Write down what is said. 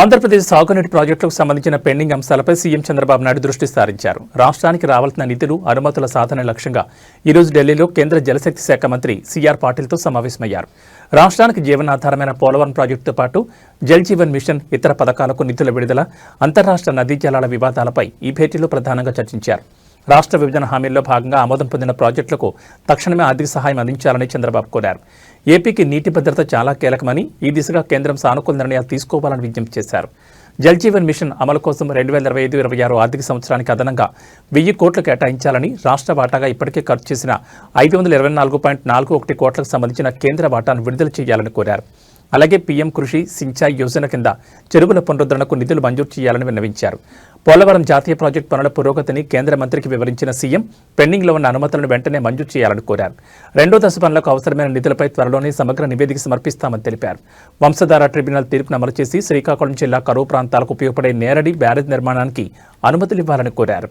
ఆంధ్రప్రదేశ్ సాగునీటి ప్రాజెక్టులకు సంబంధించిన పెండింగ్ అంశాలపై సీఎం చంద్రబాబు నాయుడు దృష్టి సారించారు. రాష్ట్రానికి రావాల్సిన నిధులు అనుమతుల సాధన లక్ష్యంగా ఈరోజు ఢిల్లీలో కేంద్ర జలశక్తి శాఖ మంత్రి సీఆర్ పాటిల్తో సమావేశమయ్యారు. రాష్ట్రానికి జీవనాధారమైన పోలవరం ప్రాజెక్టుతో పాటు జల్ జీవన్ మిషన్ ఇతర పథకాలకు నిధుల విడుదల అంతర్రాష్ట్ర నదీ జలాల వివాదాలపై ఈ భేటీలో ప్రధానంగా చర్చించారు. రాష్ట్ర విభజన హామీల్లో భాగంగా ఆమోదం పొందిన ప్రాజెక్టులకు తక్షణమే ఆర్థిక సహాయం అందించాలని చంద్రబాబు కోరారు. ఏపీకి నీటి భద్రత చాలా కీలకమని ఈ దిశగా కేంద్రం సానుకూల నిర్ణయాలు తీసుకోవాలని విజ్ఞప్తి చేశారు. జల్ జీవన్ మిషన్ అమలు కోసం రెండు వేల ఇరవై ఐదు ఇరవై ఆరు ఆర్థిక సంవత్సరానికి అదనంగా వెయ్యి కోట్లు కేటాయించాలని రాష్ట్ర వాటాగా ఇప్పటికే ఖర్చు చేసిన ఐదు వందల ఇరవై నాలుగు పాయింట్ నాలుగు ఒకటి కోట్లకు సంబంధించిన కేంద్ర వాటాను విడుదల చేయాలని కోరారు. అలాగే పీఎం కృషి సించాయి యోజన కింద చెరువుల పునరుద్ధరణకు నిధులు మంజూరు చేయాలని విన్నవించారు. పోలవరం జాతీయ ప్రాజెక్టు పనుల పురోగతిని కేంద్ర మంత్రికి వివరించిన సీఎం పెండింగ్లో ఉన్న అనుమతులను వెంటనే మంజూరు చేయాలని కోరారు. రెండో దశ పనులకు అవసరమైన నిధులపై త్వరలోనే సమగ్ర నివేదిక సమర్పిస్తామని తెలిపారు. వంశధార ట్రిబ్యునల్ తీర్పును అమలు చేసి శ్రీకాకుళం జిల్లా కరువు ప్రాంతాలకు ఉపయోగపడే నేరడి బ్యారేజ్ నిర్మాణానికి అనుమతులు ఇవ్వాలని కోరారు.